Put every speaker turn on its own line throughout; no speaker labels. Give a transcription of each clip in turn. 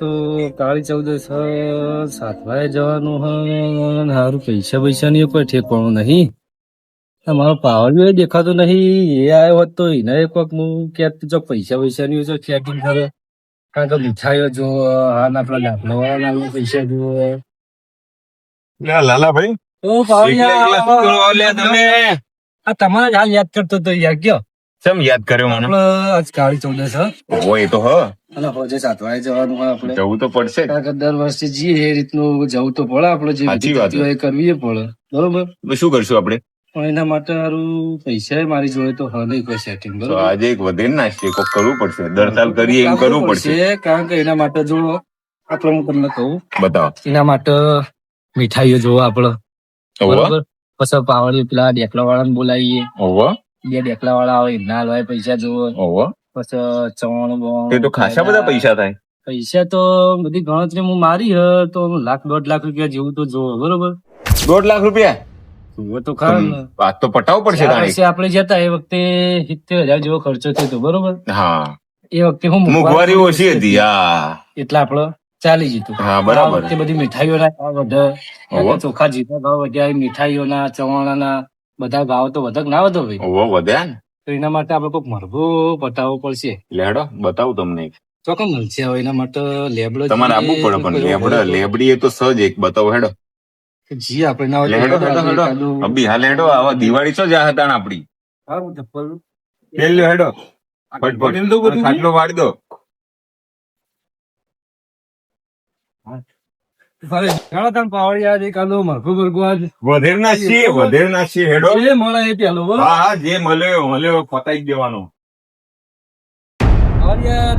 તો કાળી ચૌદશ સાતવાએ જવાનું હ સારું પૈસા પૈસા ની કોઈ ઠેકવાનું નહીં. તમારો પાવર બી દેખાતો નહીં એ આવ્યો હોત તો એને કોક હું કે જો પૈસા પૈસા ની જો ચેકિંગ કરે. કારણ કે મીઠાઈઓ જો હા ના પેલા લાભલો વાળા પૈસા જુઓ.
લાલા ભાઈ ઓ તમે?
આ તમારા જ હાલ યાદ કરતો તો યાર કયો?
કેમ યાદ કર્યો મને?
આજ કાળી ચૌદશ
હોય તો હ.
અને હોજે સાતવાએ જવાનું હોય આપણે.
જવું તો પડશે
કારણ કે દર વર્ષે જઈએ એ રીતનું જવું તો પડે આપણે જે
સાચી વાત
એ કરવી પડે. બરોબર?
શું કરશું આપણે?
પણ એના માટે હારું પૈસા મારી જોડે તો હ નહીં કોઈ સેટિંગ બરોબર?
આજે એક વધે નાખીએ કોક કરવું પડશે. દર સાલ કરીએ એમ કરવું પડશે
કારણ કે એના માટે જો આપણે હું તમને કહું.
બતાવો.
એના માટે મીઠાઈઓ જોવો આપણે બરોબર? પછી પાવડી પેલા ડેકલા વાળાને બોલાવીએ બે ડેકલા વાળા આવે એમના લવાય પૈસા જોવો. પછી ચવાણું બવાણું
તે તો ખાસા બધા પૈસા થાય.
પૈસા તો બધી ગણતરી હું મારી હ તો લાખ દોઢ લાખ રૂપિયા જેવું તો જોવો બરોબર?
દોઢ લાખ રૂપિયા?
તો ખરા ને.
તો પટાવ પડશે
વર્ષે આપણે જતા એ વખતે સિત્તેર હજાર જેવો ખર્ચો થયો હતો બરોબર?
હા.
એ વખતે હું
મોંઘવારી ઓછી હતી હા.
એટલે આપડે ચાલી જતું.
હા, બરાબર.
તે બધી મીઠાઈઓના ભાવ વધે. ચોખા જીતા ભાવ વધ્યા મીઠાઈઓના ચવાણાના બધા ભાવ તો વધક ના વધો ભાઈ.
વધ્યા ને?
તો એના માટે આપણે કોઈક મરઘો બતાવવો પડશે.
લેડો બતાવું તમને તો
ચોક્કસ મળશે હવે એના માટે લેબડો
તમારે આપવું પડે પણ લેબડા લેબડી એ તો સજ એક બતાવો હેડો.
જી આપણે ના હોય
લેડો હેડો હેડો.
એકાદું-
હા લેડો આવા દિવાળી તો જા હતા આપડી
હારું, ચપ્પલ.
પેલ્યો હેડો. ફટફટ. ખાટલો વાળી દો. હા.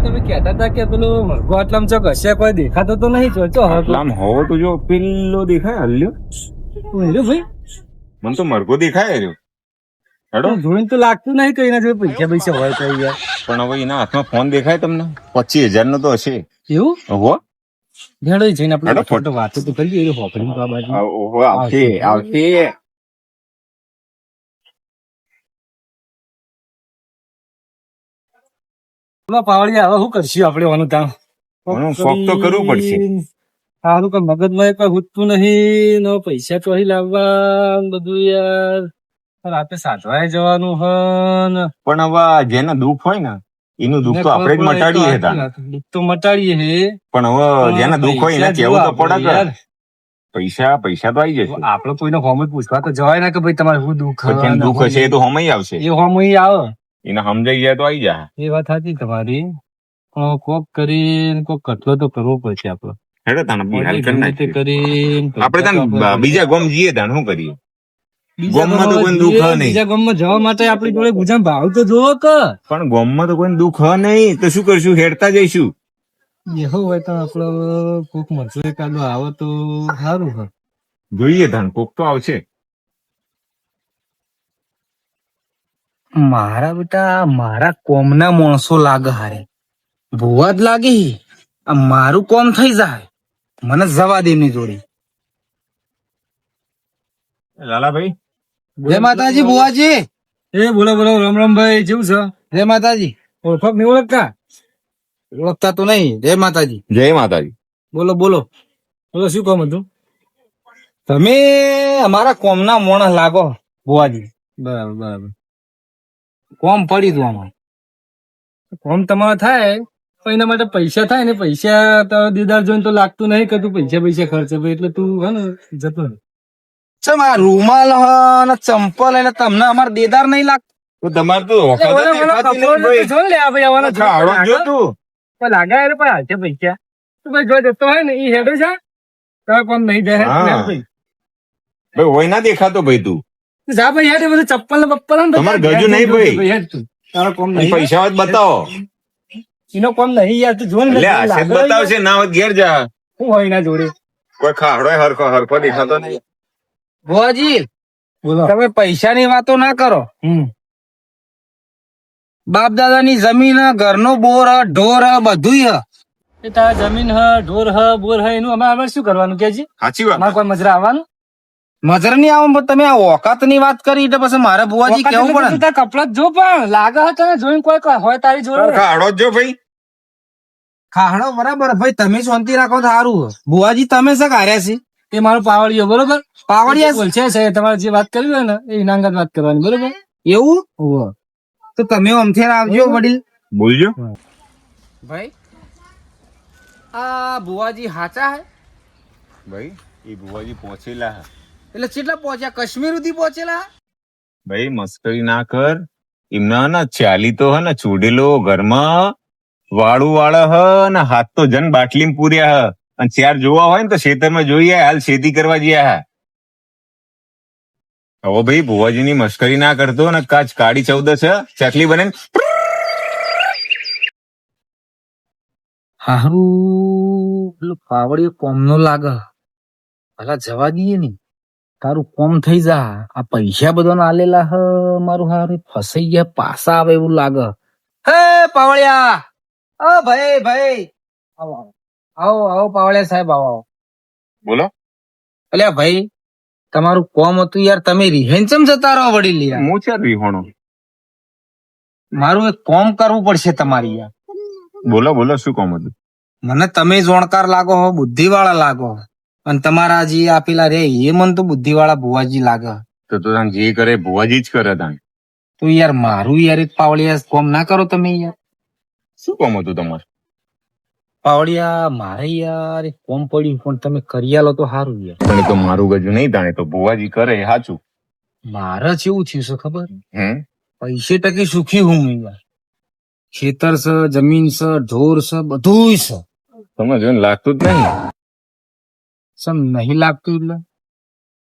તમે કેતા હતા કે પેલું મરઘું આટલામાં ચોક હશે કોઈ દેખાતો તો નહીં ચોચો હતો
આમ હોવો તો જો પેલો દેખાય હલ્યો.
ભાઈ?
મને તો મરઘો દેખાય રહ્યો. હેડો.
જોઈને તો લાગતું નહીં કઈ ના પૈસા પૈસા હોય કઈ યાર
પણ હવે એના હાથમાં ફોન દેખાય તમને? પચીસ હજાર નો તો હશે.
એવું?
ઓહો
ભેળો જઈને આપણે ફોટો વાતો તો કરીએ એ હોપડી તો બાજુ
ઓહો આવશે આવશે.
પેલા પાવડિયા હવે શું કરશું આપણે ઓનું
કામ? શોખ તો કરવું પડશે.
સારું કઈ મગજમાં કઈ હુજતું નહીં નો પૈસા ચોહી લાવવા બધું યાર. રાતે સાધવાય જવાનું હ
પણ હવે જેને દુઃખ હોય ને એનું દુઃખ તો આપણે જ મટાડીએ હતા
દુઃખ તો મટાડીએ હે.
પણ હવે જેને દુઃખ હોય એને કેવું તો પડે પૈસા પૈસા તો આવી જશે.
આપડે કોઈને હોમ પૂછવા તો જવાય ના કે ભાઈ તમારે શું દુઃખ
દુઃખ હશે એ તો હમય આવશે.
એ હોમ આવે.
એને સમજાઈ જાય તો આવી જાય.
એ વાત સાચી તમારી. પણ કોક કરીને કોક કટલો તો કરવો પડશે આપડે
હેડો તને કરી આપણે તને બીજા ગોમ જઈએ તાન શું કરીએ? ગામમાં તો કોઈ દુઃખ નહીં.
બીજા ગોમમાં જવા માટે આપણી જોડે ગુજામ ભાવ તો જોવો કે.
પણ ગોમમાં તો કોઈ દુઃખ હ નહીં. તો શું કરશું? હેડતા જઈશું.
એવો હોય તો આપડે કોક મરચું એકાદો આવે તો સારું હોય
જોઈએ ધન કોક તો આવશે.
મારા બેટા મારા કોમના માણસો લાગે હારે. ભૂવા જ લાગે આ મારું કોમ થઈ જાય. મને જવા દે એમની જોડી.
લાલાભાઈ
જય માતાજી બુવાજી એ બોલો બોલો રામ રામ ભાઈ જેવું છે? જય માતાજી. ઓળખક નહીં ઓળખતા? ઓળખતા તો નહીં. જય માતાજી.
જય માતાજી.
બોલો બોલો. બોલો શું કામ હતું? તમે અમારા કોમના મોણસ લાગો બુવાજી બરાબર બરાબર. કોમ પડી તું આમાં. કોમ તમારે થાય પણ એના માટે પૈસા થાય ને પૈસા તો દીદાર જોઈને તો લાગતું નહીં કે તું પૈસા પૈસા ખર્ચે. ભાઈ એટલે તું હે ને જતો રહે. ચમ આ રૂમાલ હ ને ચંપલ એટલે તમને અમાર દેદાર નહીં લાગતું
તો તમારે તો વખત જ દેખાતી નહીં ભાઈ.
જો ને આ ભાઈ આવાના જો
ખાડો જો તું.
પણ લાગે એટલે પણ હાલશે પૈસા. તું ભાઈ જો જતો હોય ને ઈ હેડો છે. તારે કોણ નહીં જાય
હા.
ભાઈ.
ભાઈ હોય ના દેખાતો ભાઈ તું.
જા ભાઈ હેડ એ બધું ચપ્પલ ને બપ્પલ ને
તમારે ગજુ નહીં ભાઈ.
તારો કોમ નહીં?
પૈસા વાત બતાવો.
એનો કોમ નહીં યાર તું જો ને
લે બતાવશે ના હોય ઘેર જા.
હું હોય એના જોડે.
કોઈ ખાડો હરખો હરખો દેખાતો નહીં.
ભુવાજી બોલો. તમે પૈસાની વાતો ના કરો. બાપ દાદાની જમીન હ, ઘરનો બોર હ, ઢોર હ, બધુંય હ. એ તારા જમીન હ ઢોર હ બોર હ એનું અમારે શું કરવાનું કે
સાચી વાત.
અમારે કોઈ મજરા આવવાનું? મજર નહીં આવો પણ તમે આ ઓકાતની વાત કરી એટલે પછી મારે બુવાજી કેવું પડે ને. કપડા જો પણ લાગે તને જોઈને કોઈ હોય તારી જોડે?
ખાડો જો ભાઈ.
ખાડો બરાબર ભાઈ તમે શાંતિ રાખો તો સારું. બુવાજી તમે શું કાર્યા છે?
એ મારો પાવડિયો બરોબર?
પાવડિયા
છે સાહેબ તમારે જે વાત કરવી હોય ને એ ઇનાંગત વાત કરવાની બરોબર?
એવું?
હોવ.
તો તમે અમથેર આવજો વડીલ.
બોલજો.
ભાઈ આ બુવાજી હાચા હે?
ભાઈ એ ભુવાજી પહોંચેલા હે.
એટલે કેટલા પહોંચ્યા? કાશ્મીર સુધી પહોંચેલા
ભાઈ મસ્કરી ના કર. એમના ના ચાલી તો હે ને ચૂડેલો ઘરમાં વાળું વાળા હ ને હાથ તો જન બાટલી પૂર્યા હ. અને ચાર જોવા હોય ને તો ખેતરમાં જોઈએ હાલ ખેતી કરવા ગયા હા. હવે ભાઈ ભુવાજીની મશ્કરી ના કરતો ને કાચ કાળી ચૌદસ ચકલી બને ને
હારું પેલું પાવડી કોમ નો લાગે. ભલા જવા દઈએ ને. તારું કોમ થઈ જા. આ પૈસા બધા આલેલા હ, મારું હારું. ફસાઈ ગયા પાસા આવે એવું લાગે. હે પાવળિયા! અ ભાઈ ભાઈ! આવો. આવો. આવો પાવળે સાહેબ આવો આવો.
બોલો.
અલ્યા ભાઈ તમારું કોમ હતું યાર તમે રિહેન ચમ જતા રહો વડીલ યાર.
હું છે રિહોણો?
મારું એક કોમ કરવું પડશે તમારી યાર.
બોલો બોલો શું કોમ હતું?
મને તમે જોણકાર લાગો હો બુદ્ધિવાળા લાગો અને તમારા જે આપેલા રે એ મને તો બુદ્ધિવાળા ભુવાજી લાગે
તો તો તાન જે કરે ભુવાજી જ કરે તાન.
તો યાર મારું યાર એક પાવળિયા કોમ ના કરો તમે યાર.
શું કોમ હતું તમારે?
પાવડિયા મારે યાર કોમ પડ્યું પણ તમે કરી આલો તો સારું યાર.
પણ તો મારું ગજુ નહીં તાણે તો ભુવાજી કરે સાચું
મારા જેવું થયું છે ખબર?
હે?
પૈસે ટકે સુખી હું યાર. ખેતર છે જમીન છે ઢોર છે બધું છે.
તમે જોઈને લાગતું જ નહીં.
સમ નહીં લાગતું એટલે?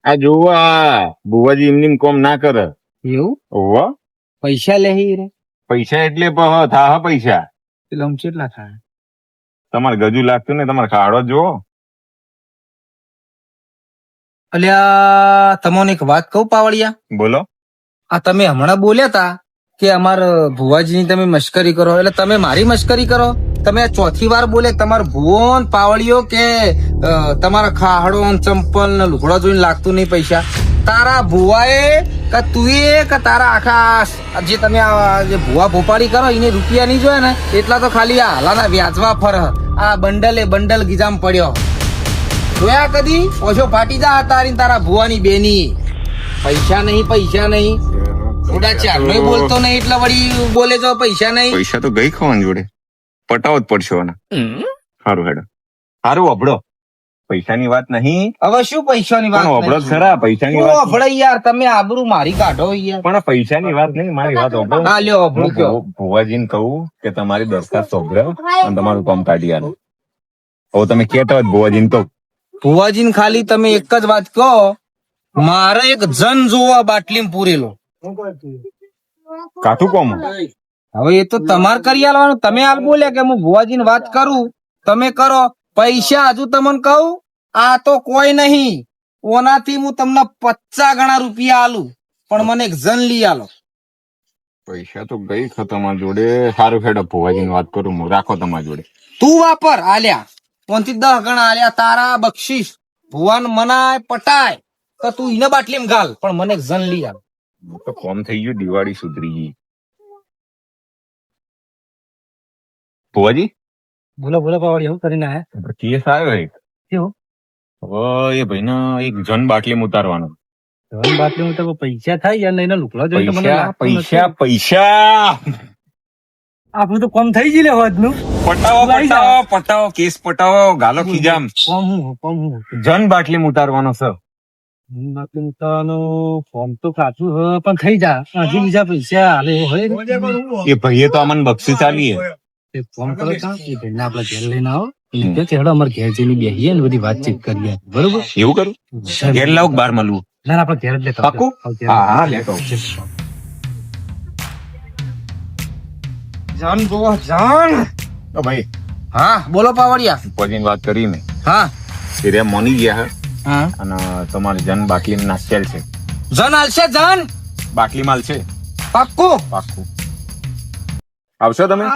આ જોવા ભુવાજી એમની કોમ ના કરે.
એવું?
ઓવા
પૈસા લે રે?
પૈસા એટલે પહ થા પૈસા.
એટલે આમ કેટલા થાય
તમારે ગજુ લાગતું ને તમારે ખાડો જુઓ
અલ્યા તમને એક વાત કહું પાવડિયા
બોલો.
આ તમે હમણાં બોલ્યા તા કે અમારા ભુવાજીની તમે મશ્કરી કરો એટલે તમે મારી મશ્કરી કરો? તમે ચોથી વાર બોલે તમારો ભુવન ને પાવળીઓ કે તમારા ખાહડો ચંપલ ને લુગડો જોઈને લાગતું નહીં પૈસા? તારા ભુવાએ કે તુએ કે તારા આખા જે તમે આ જે ભુવા ભોપાળી કરો એને રૂપિયા નહીં જોયે ને? એટલા તો ખાલી આ હાલાના વ્યાજવા ફર. આ બંડલે બંડલ ગીજામ પડ્યો. જોયા કદી? ઓછો ફાટી જા તારી ને તારા ભુવાની બેની. પૈસા નહીં પૈસા નહીં. થોડા ચારનો બોલતો નહીં એટલે વળી બોલે તો પૈસા નહીં.
પૈસા તો ગઈ ખાવાની જોડે. પટાવો જ પડશે ઓને સારું હેડો. સારું અભડો. પૈસાની વાત નહીં.
હવે શું પૈસાની વાત
પણ અભડો ખરા પૈસાની વાત
અભડાઈ યાર તમે આબરૂ મારી કાઢો યાર.
પણ પૈસાની વાત નહીં મારી વાત અભડો.
હા લ્યો અભડો કયો.
ભુવાજીને કહું કે તમારી દરખાસ્ત સોંપડો અને તમારું કામ કાઢી આલો હવે તમે કેતા હોય ભુવાજીને તો.
ભુવાજીને ખાલી તમે એક જ વાત કહો મારે એક જન જોવા બાટલી પૂરેલો.
કાઠું કોમ?
હવે એ તો તમારે કરી આલવાનું. તમે હાલ બોલ્યા કે હું ભુવાજીને વાત કરું. તમે કરો. પૈસા હજુ તમને કહું. આ તો કોઈ નહીં. ઓનાથી હું તમને પચાસ ગણા રૂપિયા આલું. પણ મને એક જન લઈ આલો.
પૈસા તો ગઈ ખતમ જોડે. સારું ખેડ ભુવાજીની વાત કરું. હું રાખો તમારી જોડે.
તું વાપર આલ્યા. પોનથી દસ ગણા આલ્યા. તારા બક્ષીસ. ભુવાન મનાય પટાય. તો તું એને બાટલીમાં ગાલ પણ મને એક જન લઈ આલ.
તો કોમ થઈ ગયું. દિવાળી સુધરી ગઈ. ભુવાજી?
બોલો બોલો પાવડી શું કરીને આયા?
કેસ આવ્યો એક.
કેવો?
હવે એ ભાઈને એક જન બાટલી ઉતારવાનો.
જન બાટલી ઉતારવા પૈસા થાય યાર લુકડો જોઈને તો મને
પૈસા પૈસા
આપણું તો કોમ થઈ ગયું લે હોજનું
પટાવો પટાવો પટાવો કેસ પટાવો ગાલો ખીજામ.
કોમ હું કોમ હું.
જન બાટલી ઉતારવાનો
સર ફોર્મ તો કાચું હ પણ થઈ જા. હજી બીજા પૈસા હાલે એવું.
એ ભાઈએ તો અમને બક્ષી આલી
એક ફોન કરો તા એ ભાઈને આપણે ઘેર લઈને આવો. એટલે કે હેડો અમાર ઘેર જઈને બેહીએ ને બધી વાતચીત કરીએ. બરોબર?
એવું કરું? ઘેર લાવ બાર મળવું?
ના ના, આપણે ઘેર જ લેતા ઘેર.
હા હા લેતો
જાન જન જાન!
ઓ ભાઈ.
હા બોલો પાવડિયા.
પોજીન વાત કરી મે.
હા.
સિરે રે મોની ગયા હા. અને તમારી જન બાટલી નાસ્યેલ છે.
જન આલશે જન?
બાટલી માલ છે
પાક્કું
પાક્કું આવશો તમે?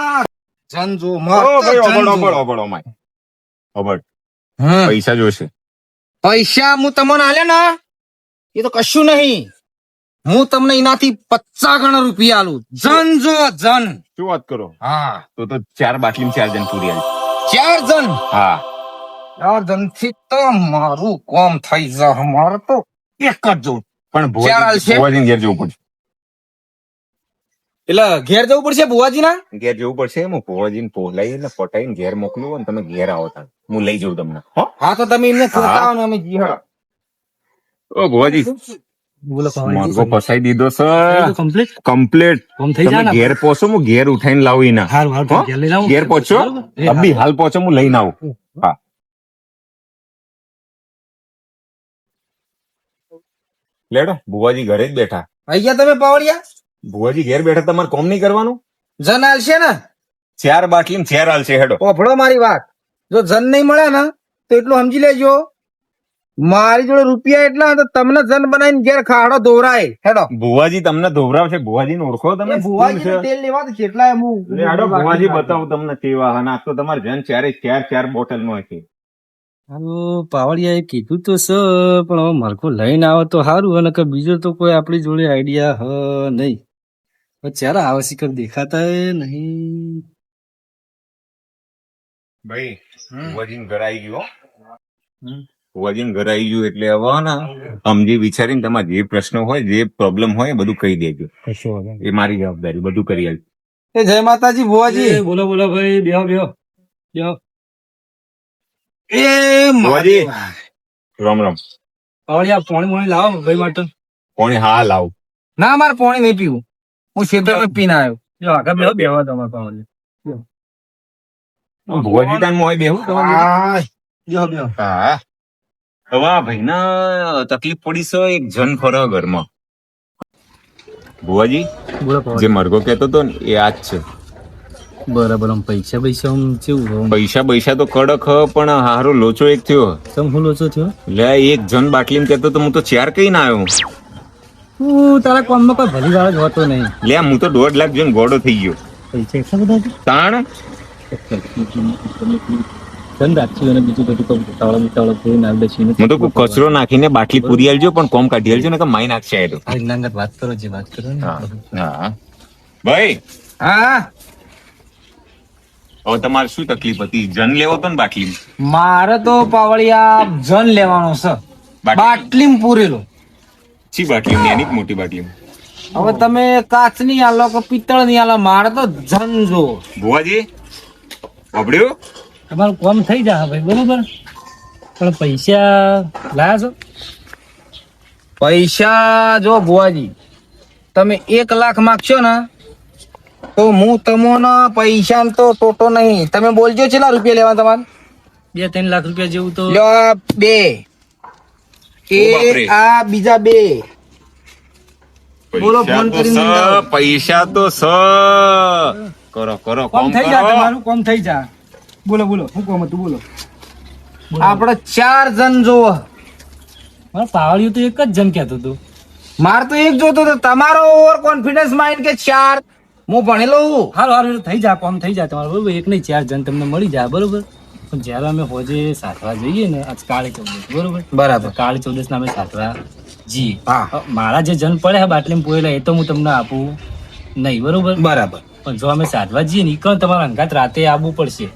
હા. જન જો
ઓ
મસ્ત
ભાઈ
જન
ઓબડ
જો.
ઓબડ ઓબડ ઓમાય ઓબડ
હમ.
પૈસા જોશે.
પૈસા હું તમને આલ્યા ને? એ તો કશું નહીં. હું તમને એનાથી પચાસ ગણા રૂપિયા આલું. જન જો જન.
શું વાત કરો?
હા.
તો તો ચાર બાટલી ચાર જણ પૂરી આવી
ચાર જણ?
હા.
ચાર જણથી તો મારું કોમ થઈ જા મારે તો એક જ જોવું.
પણ ભોજન? ઘેર જવું પડશે.
એટલે ઘેર જવું પડશે ભુવાજી ના
ઘેર જવું પડશે. હું ભુવાજીને પોલાઈ ને પટાઈને ઘેર મોકલું અને તમે ઘેર આવો તા હું લઈ જઉં તમને. હો?
તો તમે એમને. ને અમે જી હા.
ઓ ભુવાજી.
બોલો
ફસાઈ દીધો છે
કમ્પ્લીટ
કમ્પ્લીટ
કોમ થઈ જાય
તમે ઘેર પહોંચો હું ઘેર ઉઠાઈને લાવું એના.
ઘેર
પહોંચો અભી હાલ પહોંચો હું લઈને આવું. હા. લેડો ભુવાજી ઘરે જ બેઠા.
આઈ ગયા તમે પાવડિયા
ભુવાજી ઘેર બેઠા તમારે કોમ નહીં કરવાનું?
જન આલશે ને?
ચાર બાટલી ને ચાર હાલશે હેડો.
ઓફડો મારી વાત. જો જન નહીં મળે ને તો એટલું સમજી લેજો. મારી જોડે રૂપિયા એટલા તો તમને જન બનાવીને ઘેર ખાડો ધોવરાય. હેડો.
ભુવાજી તમને ધોવરાવશે? ભુવાજી ને ઓળખો તમે
ભુવાજી તેલ લેવા તો કેટલા એમ
હેડો ભુવાજી બતાવું તમને કેવા અને આ તો તમારે જન ચારે ચાર ચાર બોટલ નો હતી
હાલો પાવડિયા એ કીધું તો સ પણ હવે મરઘો લઈને આવે તો સારું અને કે બીજો તો કોઈ આપણી જોડે આઈડિયા હ નહીં. ચારે આવે શિખર દેખાતા નહીં
ભાઈ વજન ઘરાઈ ગયો વજન ઘરાઈ ગયું એટલે હવે ને સમજી વિચારીને તમારે જે પ્રશ્નો હોય જે પ્રોબ્લેમ હોય એ બધું કહી દેજો. એ મારી જવાબદારી બધું કરી આવી
એ જય માતાજી ભુવાજી.
બોલો બોલો ભાઈ બેહો બેહો. બેહો.
એ
ભુવાજી. રામ રામ.
પાણી પાણી લાવો ભાઈ માટે
પાણી હા લાવો.
ના મારે પાણી નહીં પીવું. હું ક્ષેત્રમાં પીને આવ્યો.
જો આગળ બેહો બેહો તમારે પાવડિયા
ભુવાજી તાન મોય બેહું તમારે
બેહો બેહો.
હા. હવે આ ભાઈને તકલીફ પડી છે એક જન ફરે ઘરમાં. ભુવાજી જે મરઘો કહેતો હતો ને એ આજ છે.
બરાબર આમ પૈસા પૈસા આમ કેવું
પૈસા પૈસા તો કડક હ પણ હારો લોચો એક થયો.
તમ હું લોચો થયો?
લે એક જન બાટલી કેતો તો હું તો ચાર કઈ ના આવ્યો.
હું તારા કોમમાં કોઈ ભલી વાળો જ હોતો નહીં.
લે હું તો દોઢ લાખ જન ગોડો થઈ ગયો.
પૈસા એટલા બધા
તાણ?
ધન રાખી અને બીજું બધું કોઈ
હું તો કચરો નાખીને બાટલી પૂરી આલજો પણ કોમ કાઢી આલજો ને કે માઈ નાખશે તો.
આ વાત કરો જે વાત કરો ને.
હા ભાઈ!
હા?
હવે તમારે શું તકલીફ હતી? જન લેવો તો ને બાટલી
મારે તો પાવળિયા જન લેવાનો છે.
બાટલી?
બાટલીમાં પૂરેલો.
ચી બાટલી નાની મોટી બાટલી?
હવે તમે કાચની આલો કે પિત્તળની આલો મારે તો જન જો.
ભુવાજી વાપડ્યું
તમારું કોમ થઈ જાય ભાઈ બરોબર. પણ પૈસા લાયા છો?
પૈસા જો ભુવાજી તમે એક લાખ માગશો ને તો હું તમને પૈસા તો ટોટો નહીં. તમે બોલજો કેટલા રૂપિયા લેવા તમારે?
બે ત્રણ લાખ રૂપિયા જેવું તો
બે. એ આ બીજા બે. બોલો, ફોન કરીને
પૈસા તો સ. કરો કરો
કોમ થઈ જાય તમારું કોમ થઈ જા. બોલો બોલો શું કોમ હતું બોલો.
આપણે ચાર જણ જોવો.
મારા પાવડિયું તો એક જ જણ કહેતો હતો.
મારે તો એક જોતો હતો. તમારો ઓવર કોન્ફિડન્સ માઇન્ડ કે ચાર? હું ભણેલો હું.
હારું હારું થઈ જાય કોમ થઈ જાય તમારું બરોબર એક નહીં ચાર જણ તમને મળી જાય બરોબર? પણ જ્યારે અમે હોજે સાતવા જઈએ ને આજ કાળી ચૌદસ બરોબર?
બરાબર.
કાળી ચૌદસ ના અમે સાતવા જી.
હા.
મારા જે જન પડે હા બાટલી પોયેલા એ તો હું તમને આપું નહીં બરોબર?
બરાબર.
પણ જો અમે સાતવા જઈએ ને ઈ તમારા અંગાત રાતે આવવું પડશે.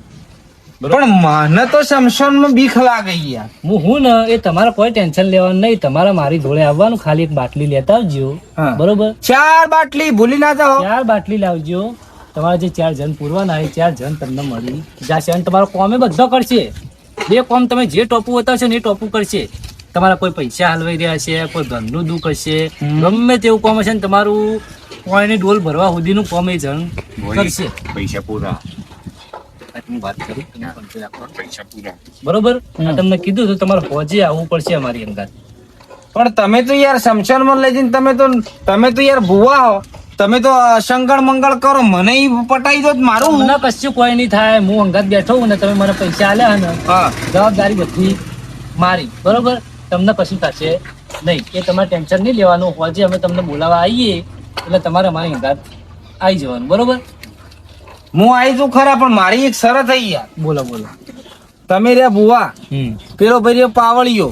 પણ મને તો શમશાનમાં બીક લાગી યાર.
હું હું ને એ તમારે કોઈ ટેન્શન લેવાનું નહીં. તમારે મારી જોડે આવવાનું ખાલી એક બાટલી લેતા આવજો. બરોબર?
ચાર બાટલી ભૂલી ના જાઓ.
ચાર બાટલી લાવજો. તમારા જે ચાર જણ પૂરવાના એ ચાર જણ તમને મળી જશે. અને તમારો કોમે બધો કરશે. બે કોમ તમે જે ટોપુ બતાવશો ને એ ટોપું કરશે. તમારા કોઈ પૈસા હલવાઈ રહ્યા છે કોઈ ધનનું દુઃખ હશે. ગમે તેવું કોમ હશે ને તમારું કોઈની ડોલ ભરવા સુધીનું કોમ એ જણ કરશે.
પૈસા પૂરા.
બરોબર? તમને કીધું તો તમારે હોજે આવવું પડશે અમારી અંદર
પણ તમે તો યાર શમશાનમાં લઈ જઈને તમે તો તમે તો યાર ભૂવા હો. તમે તો શંકર મંગળ કરો મને પટાઈ દો તો મારું.
મને કશું કોઈ નહીં થાય હું અંગત બેઠો હું ને તમે મને પૈસા આલ્યા ને
હા.
જવાબદારી બધી મારી બરોબર? તમને કશું થશે નહીં. એ તમારે ટેન્શન નહીં લેવાનું. હોજે અમે તમને બોલાવવા આવીએ એટલે તમારે અમારી અંગાત આવી જવાનું બરોબર?
હું આવી છું ખરા પણ મારી એક શરત થઈ યાર.
બોલો બોલો.
તમે રે બુવા પેલો ભાઈ રે પાવળિયો.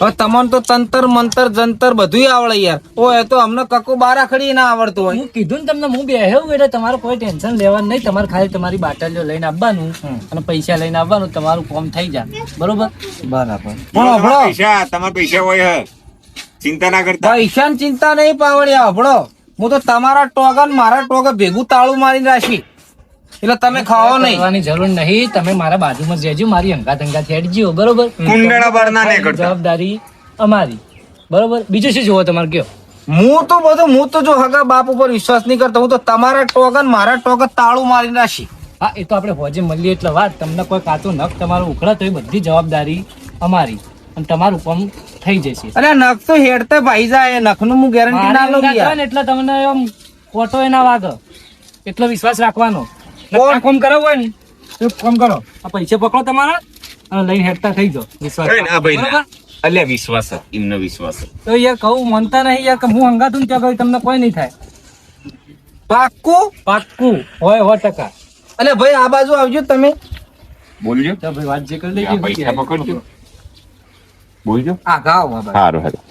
હવે તમને તો તંતર મંતર જંતર બધું આવડે યાર. ઓ એ તો અમને કકો બારા ખડી ના આવડતું હોય.
હું કીધું ને તમને હું બેહ્યો એટલે તમારે કોઈ ટેન્શન લેવાનું નહીં. તમારે ખાલી તમારી બાટલીઓ લઈને આવવાનું અને પૈસા લઈને આવવાનું તમારું કોમ થઈ જાય બરોબર?
બરાબર. પણ
તમારા પૈસા તમારા પૈસા હોય હે. ચિંતા ના કરતા.
પૈસા ચિંતા નહીં પાવળિયા. હભળો હું તો તમારા ટોગન મારા ટોગન ભેગું તાળું મારીને રાખી. એટલે તમે ખાઓ નહીં.
ખાવાની જરૂર નહીં. તમે મારા બાજુમાં જજો મારી અંગા અંગાત હેડજો બરોબર?
કુંડળા બરના નહીં કરતા
જવાબદારી અમારી. બરોબર? બીજું શું જોવો તમારે કયો?
હું તો બધું હું તો જો હગા બાપ ઉપર વિશ્વાસ નહીં કરતો. હું તો તમારા ટોકન મારા ટોકન તાળું મારી રાખી
હા એ તો આપણે હોજે મળીએ એટલે વાત. તમને કોઈ કાચું નખ તમારો ઉખડા તો એ બધી જવાબદારી અમારી. અને તમારું કામ થઈ જશે.
અરે નખ તો હેડતે ભાઈ જાય. નખનું હું ગેરંટી ના લઉં
એટલે તમને આમ ખોટો એના વાગ એટલો વિશ્વાસ રાખવાનો.
કોણ?
આ કામ કરાવવું હોય ને તો કામ કરો. આ પૈસા પકડો તમારા અને લઈને હેડતા થઈ જાઓ. વિશ્વાસ
ના ભાઈ. અલ્યા વિશ્વાસ. એમનો વિશ્વાસ
તો યાર કહું મનતા નહીં યાર કે હું હંગાતું ત્યાં કહું તમને કોઈ નહીં થાય.
પાક્કું?
પાક્કું. હોય સો ટકા.
અલે ભાઈ આ બાજુ આવજો તમે.
બોલજો.
તો ભાઈ વાત જે કરી
આ પૈસા પકડજો. બોલજો.
આ ગાવ આ બાજુ.
સારું સારું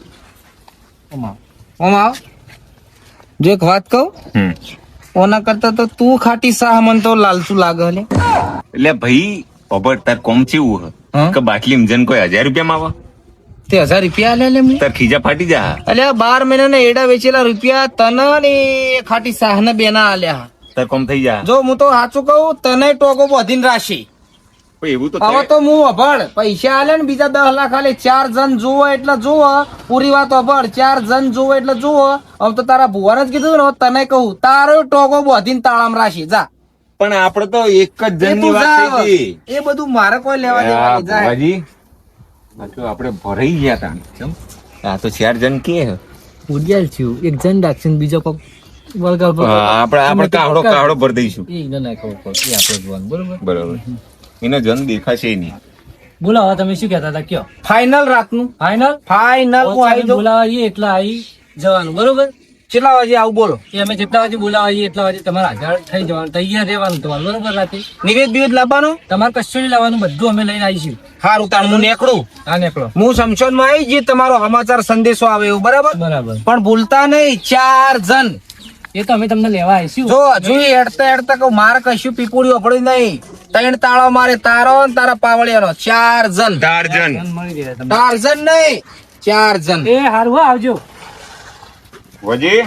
આમાં.
ઓમ આવ. જો એક વાત કહું?
હમ.
ઓના કરતા તો તું ખાટી સાહ મન તો લાલચું લાગે લે.
એટલે ભાઈ પબર તાર કોમ ચેવું હે? કે બાટલી મજન કોઈ હજાર રૂપિયા માં
તે હજાર રૂપિયા લે લે
તાર ખીજા ફાટી જા.
અલ્યા બાર મહિના ને એડા વેચેલા રૂપિયા તને ને ખાટી સાહ ને બેના આલ્યા.
તાર કોમ થઈ જા.
જો હું તો સાચું કહું તને ટોકો બોધીને રાશી
એવું તો
હવે તો હું અભળ પૈસા આલે ને બીજા દસ લાખ આલે ચાર જણ જોવો એટલે જોવો પૂરી વાત અભળ ચાર જણ જોવો એટલે જોવો હવે તો તારા ભુવાને જ કીધું ને તને કહું. તારો ટોકો બોધીને તાળામ રાશી જા.
પણ આપડે તો એક જ જણ
તું
વાત થઈ
એ બધું મારે કોઈ લેવા
ગઈ
જાય
ભુવાજી આપણે ભરાઈ ગયા તા. કેમ? આ તો ચાર જણ કે
ઉડિયાલ છું. એક જણ રાખશે ને બીજો કોક વળગાડ પર-
આપણે આપણે કાવડો કાવડો ભરી દઈશું.
એ ના ખબર પડે. આપણે જોવાનું બરોબર?
બરાબર. એનો જન દેખાશે નહીં.
બોલાવો તમે શું કહેતા હતા? કયો?
ફાઇનલ રાતનું
ફાઇનલ
ફાઇનલ હું આવી જાઉં.
બોલાવા આવીએ એટલા આવી જવાનું બરોબર?
કેટલા વાગે આવું બોલો?
એ અમે જેટલા વાગે બોલાવા આવીએ એટલા વાગે તમારે હાજર થઈ જવાનું તૈયાર રહેવાનું તમારે બરોબર રાતે?
નિવેદ બિવેદ લાવવાનું?
તમારે કશું નહીં લાવવાનું બધું અમે લઈને આવીશું.
સારું તાર હું નીકળું.
હા નીકળો.
હું શમશોનમાં આવી જે તમારો સમાચાર સંદેશો આવે એવું બરાબર?
બરાબર.
પણ ભૂલતા નહીં ચાર જણ.
એ તો અમે તમને લેવા આવીશું.
જો જોઈ હેડતા હેડતા કહું મારે કશું પીપુડી પડી નહીં. ત્રણ તાળો મારે તારો ને તારા પાવળિયાનો. ચાર જણ.
ચાર જણ.
ચાર જણ નહીં. ચાર જણ.
એ હારું હો, આવજો.
વજી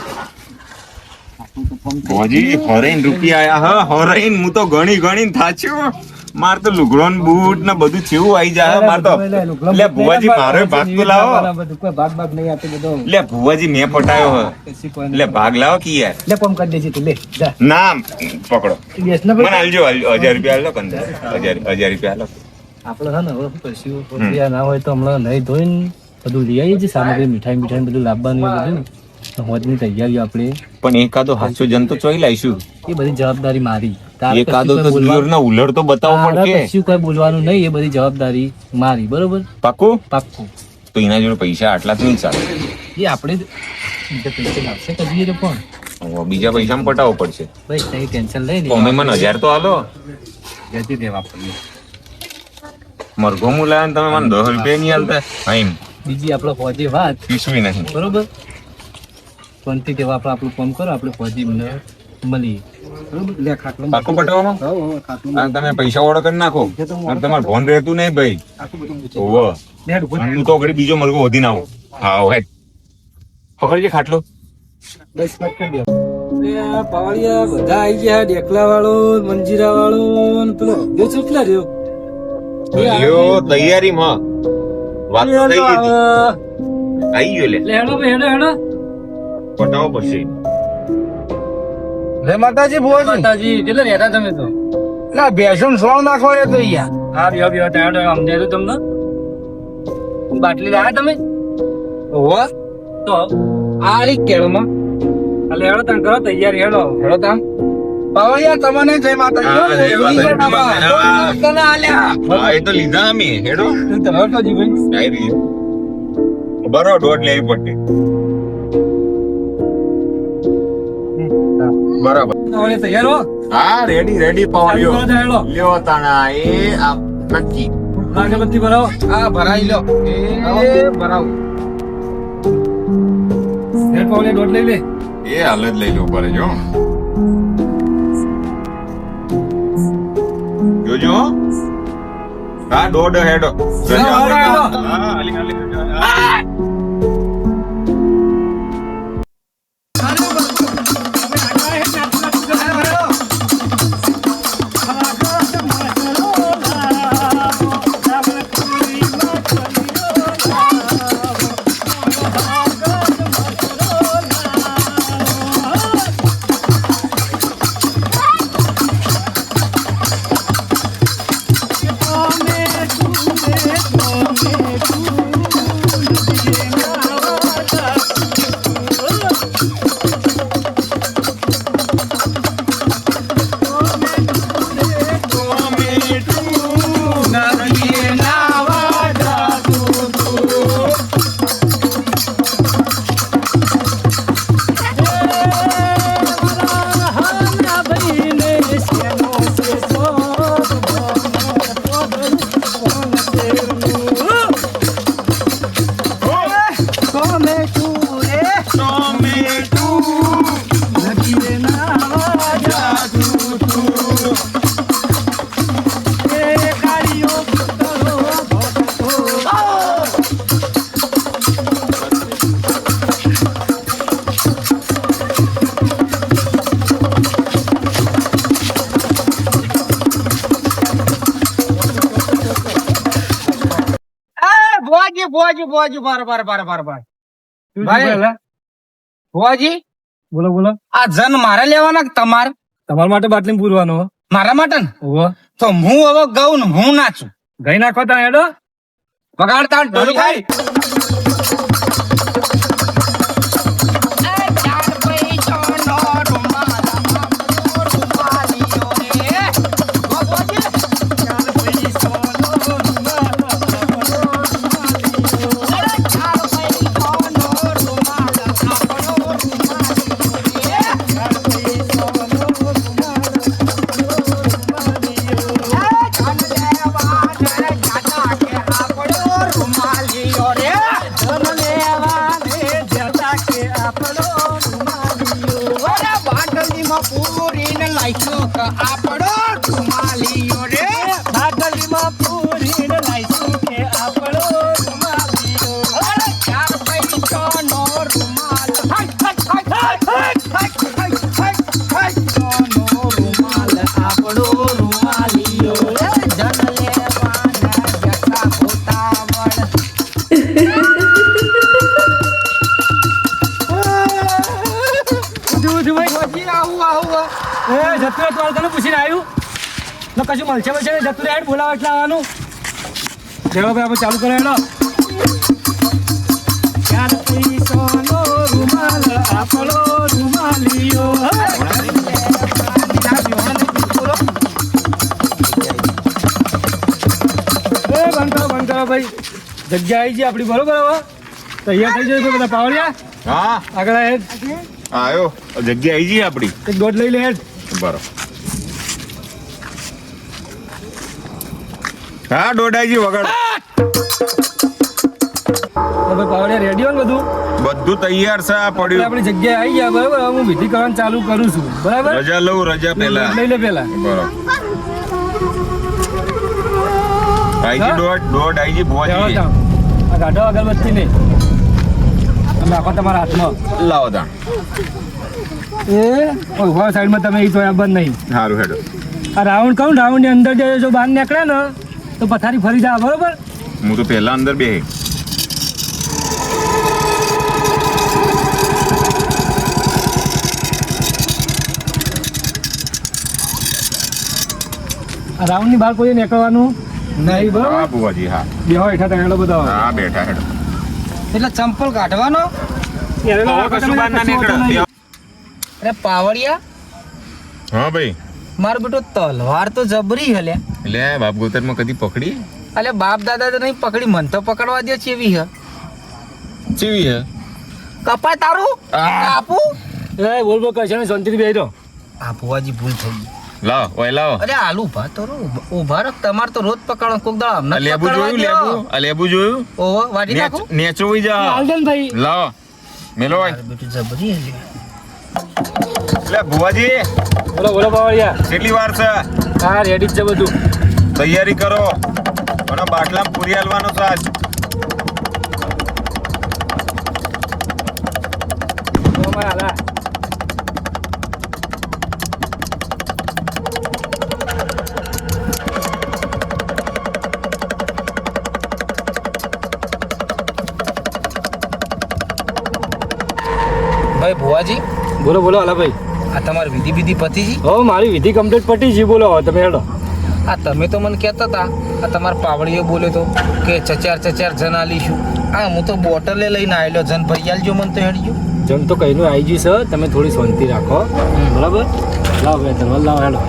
ભોજી હોરેન રૂપિયા આયા હ. હોરેન હું તો ગણી ગણી થાચ્યો. માર તો લુગડો ને બૂટ ને બધું છેવું આઈ જાય માર તો લે ભુવાજી મારો ભાગ તો લાવો.
ભાગ ભાગ નહીં આપે બધો.
લે ભુવાજી મેં પટાયો હે. લે ભાગ લાવો કી યાર.
લે પમ કરી દેજે તું લે જા.
ના પકડો. મને આલજો. હજાર રૂપિયા હાલો કંદર હજાર હજાર રૂપિયા હાલો
આપણે છે ને શું રૂપિયા ના હોય તો હમણાં નહીં ધોઈને બધું લઈ આવીએ છીએ સામગ્રી મીઠાઈ મીઠાઈ બધું લાવવાનું બધું. હોજની તૈયારીઓ આપણે.
પણ એકાદો હાચો જન તો ચોઈ લાવીશું
એ બધી જવાબદારી મારી.
એકાદો તો ના ઉલર તો
બતાવો
પડશે
શું કઈ બોલવાનું નહીં એ બધી જવાબદારી મારી બરોબર?
પાક્કું?
પાક્કું.
તો એના જોડે પૈસા આટલા જ નહીં ચાલે.
એ આપણે બીજા પૈસા લાવશે કદી તો પણ.
બીજા પૈસા પટાવવો પડશે.
ભાઈ કઈ ટેન્શન લઈ
નહીં તમે મને હજાર તો હાલો
જતી દેવા પડે
મરઘો મુલાયન ને તમે મને દસ રૂપિયા નહીં હાલતા હા
બીજી આપણે ફોજી વાત.
પીસવી નહીં.
બરોબર? શાંતિ દેવા આપણે આપણું કામ કરો આપણે ફોજી મને
તમે પૈસા ઓર્ડર કરી નાખો. તમારે ફોન રહેતું નહીં ભાઈ. હું તો ઘડી બીજો વધી હા હેડ. પકડજે ખાટલો.
બધા ગયા ડેકલા વાળો મંજીરા વાળો પેલો જો કેટલા રહ્યો?
લ્યો તૈયારીમાં. વાત થઈ ગઈ
આવી
ગયો લે.
લે હેડો હેડો. હેડો
પટાવો પડશે
રે માતાજી ભુવાજી
માતાજી કેટલા રહેતા તમે તો?
ના બેસન સોળ નાખો એ તો યાર
હા બ્યો બ્યો અમને તમને. બાટલી લાયા તમે?
ઓહો
તો
આ રી કેળમાં.
એટલે હેડો તમે કરો તૈયાર હેડો
હેડો તામ પાવળિયા તમને જય માતાજી.
હા, જય માતાજી.
બાબા. તને આલ્યા.
હા એ તો લીધા અમે હેડો બરો દોઢ લેવી પડશે. બરાબર.
તૈયાર હો.
હા રેડી રેડી પાવડિયો
ચાલુ કરો તો હેડો
લ્યો તાણા એ આ નક્કી
અગરબત્તી ભરાવો.
હા ભરાઈ લો એ ભરાવ.
હેડ પાવલે દોઢ લઈ લે.
એ હાલ જ લઈ લેવું પડે જો જોજો હા. હેડો. હાલી, હાલી.
ભુવાજી ભોજી ભોજી બાર બાર બાર બાર બાર ભાઈ. ભોજી
બોલો બોલો.
આ જન મારે લેવાના કે તમાર?
તમારા માટે બાટલી પૂરવાનો
મારા માટે ને? તો હું હવે ગઉ ને હું નાચું
ગઈ નાખો તા હેડો.
વગાડતા ઢોલ ખાઈ. આપણો રૂમાલીઓ આપણો
ચાર તને પૂછીને આવ્યું. કશું મળશે મળશે ને જતું રહે બોલાવે એટલે આવવાનું. ચલો ભાઈ આપણે ચાલુ કરો હેડો રૂમાલ આપણો રૂમાલિયો. ભાઈ. જગ્યા આવી ગઈ આપણી બરોબર હવે? તૈયાર થઈ જાય બધા પાવડિયા
હા.
આગળ
આવ્યો જગ્યા આવી ગઈ આપડી
એક દોઢ લઈ લે હેડ
હા દોઢાઈજી વગાડો.
હવે પાવડિયા રેડી હોય ને બધું?
બધું તૈયાર છે આ પડ્યું.
આપણી જગ્યાએ આવી ગયા બરાબર? હું વિધિ કરવાનું ચાલુ કરું છું. બરાબર?
રજા લઉં રજા પેલા
લઈ લે પેલા
બરાબર. આઈજી? દોઢ દોઢ આઈજી
ચાલો આ ગાઢો અગરબત્તી નહીં. નાખો તમારા હાથમાં.
લાવો તા.
એ? ઊભા સાઈડમાં તમે એ જોયા બંધ નહીં.
સારું હેડો.
આ રાઉન્ડ કહું રાઉન્ડની અંદર જો બહાર નીકળે ને તો પથારી ફરી જાય બરોબર?
હું તો પહેલા અંદર બે
આ રાઉન્ડની બહાર કોઈ નીકળવાનું નહીં બરોબર?
હા બુવાજી હા.
બેહો હેઠા તંગડો બધા.
હા બેઠા હેઠો
એટલે ચંપલ કાઢવાનો? અરે પાવડિયા
હા ભાઈ.
મારો બેટો તલવાર તો જબરી હલે.
એટલે બાપ ગોતરમાં કદી પકડી?
અલે બાપ દાદા તો નહીં પકડી મન તો પકડવા દે ચેવી હ.
ચેવી હે?
કપા તારું?
આ.
કાપુ?
એ બોલ બોલ કરશે ને શાંતિથી બેહી રહો.
આ ભૂલ થઈ ગઈ.
લાવો ઓય લાવો.
અરે આલુ ભા તો ઊભા રહો તમાર તો રોજ પકડો કોક દાડો અમને
લેબુ જોયું. લેબુ? આ લેબુ જોયું?
ઓહો વાટી નાખું?
નેચ- જા. જા
ભાઈ.
લાવો. મેલો
ભાઈ બેટું જબરી હે લે.
એટલે ભુવાજી.
બોલો બોલો બાવળિયા.
કેટલી વાર છે?
હા રેડી જ છે બધું.
તૈયારી કરો. અને બાટલા પૂરી હાલવાનો છે આજ.
બોલો બોલો આલા ભાઈ
આ તમારી વિધિ વિધિ પતિજી
હો મારી વિધિ કમ્પ્લીટ પતી છે બોલો હવે તમે હેડો.
આ તમે તો મને કહેતા હતા આ તમારા પાવડીઓ બોલ્યો તો કે ચચાર ચચાર જન આલીશું. આ હું તો બોટલે લઈને આવેલો જન ભરી આલજો મને તો હેડજો.
જમ તો કહીનું આવી ગયું સર તમે થોડી શાંતિ રાખો. બરાબર? લાવ બે તરવાલ લાવ હેડો.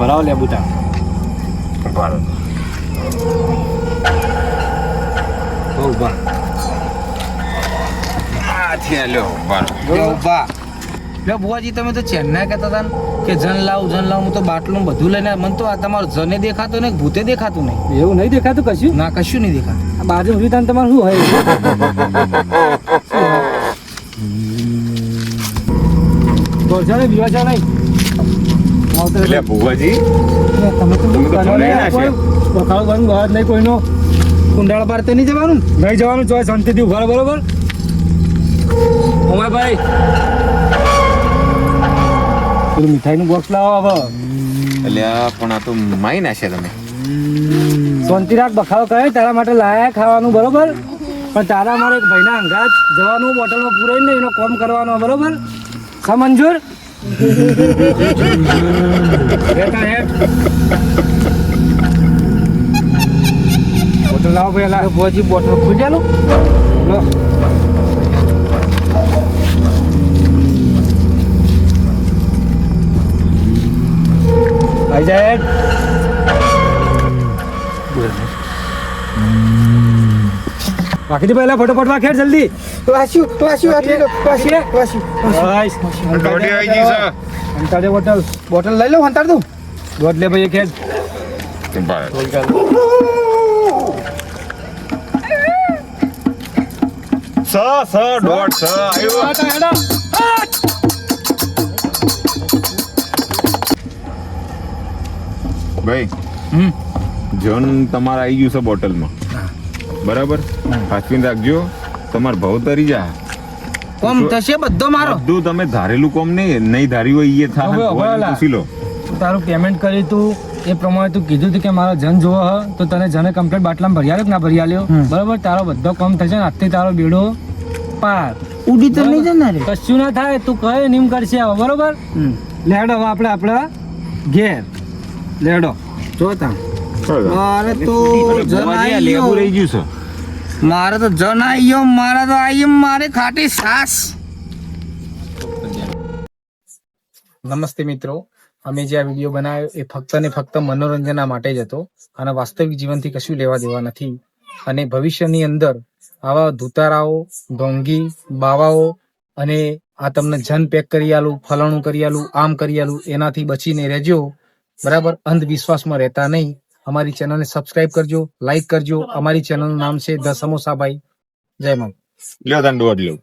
ભરાવો લે બુટા. હો
ઊભા. છે લ્યો ઊભા
લે બુવાજી તમે તો ચેન્નાઈ કહેતા હતા ને કે જન લાવ જન લાવ હું તો બાટલું બધું લઈને મન તો આ તમારો જને દેખાતો ને ભૂતે દેખાતું નહીં.
એવું નહીં દેખાતું કશું?
ના કશું નહીં દેખાતું.
આ બાજુ ઊભી થાય તમારું શું હોય? તો નહીં?
એટલે ભુવાજી
તમે તો બખાડો કરવાનું બહાર કોઈનો.
કુંડાળ પાર તો નહીં જવાનું?
નહીં જવાનું ચોય શાંતિથી ઊભા બરોબર? ઉમાભાઈ. પેલું મીઠાઈનું બોક્સ લાવો હવે.
એટલે પણ આ તો માઈ છે તમે.
શાંતિ રાખ બખાવ કરે તારા માટે લાયા ખાવાનું બરોબર? પણ તારા મારે એક ભાઈના અંગાજ જવાનું બોટલમાં પૂરાઈને એનો કોમ કરવાનો બરોબર? સા મંજૂર? બોટલ લાવો
ભુવાજી બોટલ
લો. સાહેબ બાકી પહેલા ફટોફટ વાંખેડ જલ્દી.
વાસ્યું વાસ્યું આટલી લો, વાસ્યું વાસ્યું
દોડી આવી ગઈ સર
અંતાડે બોટલ.
બોટલ. લઈ લો હંતાડ દઉં
દોઢ લે ભાઈ ખેર
સ સ દોઢ સ આવ્યો. ભાઈ
હમ.
જન તમારે આવી ગયું છે બોટલમાં. બરાબર? સાચવીને રાખજો. તમાર ભાવ તરી જા.
કોમ થશે બધો મારો?
બધું તમે ધારેલું કોમ નહીં નહીં ધાર્યું હોય એ થાય. પૂછી લો.
તારું પેમેન્ટ કરી તું એ પ્રમાણે તું કીધું હતું કે મારો જન જોવો હ તો તને જને કમ્પ્લીટ બાટલામાં ભરી આલ્યો કે ના ભરી આલ્યો? બરાબર? તારો બધો કામ થશે ને આજથી તારો બેડો પાર.
ઉડી તો નહીં જનાર. રે
કશું ના થાય તું કહે નિમ કરશે હવે બરોબર? લેડો હવે આપણે આપણા ઘેર. લેડો.
જોતા મારે તો
લેબુ રહી
ગયું
છે.
મારે તો જન આઈ ગયો. મારે તો આઈ મારે ખાટી સાસ. નમસ્તે મિત્રો. અમે જે આ વીડિયો બનાવ્યો એ ફક્ત ને ફક્ત મનોરંજનના માટે જ હતો અને વાસ્તવિક જીવનથી કશું લેવા દેવા નથી. અને ભવિષ્યની અંદર આવા ધુતારાઓ ઢોંગી બાવાઓ અને આ તમને જન પેક કરી આલું ફલાણું કરી આલું આમ કરી આલું એનાથી બચીને રહેજો. બરાબર? અંધવિશ્વાસમાં રહેતા નહીં. અમારી ચેનલને સબસ્ક્રાઇબ કરજો લાઈક કરજો. અમારી ચેનલનું નામ છે ધ સમોસાભાઈ. જય માં
લ્યો તને લ્યો!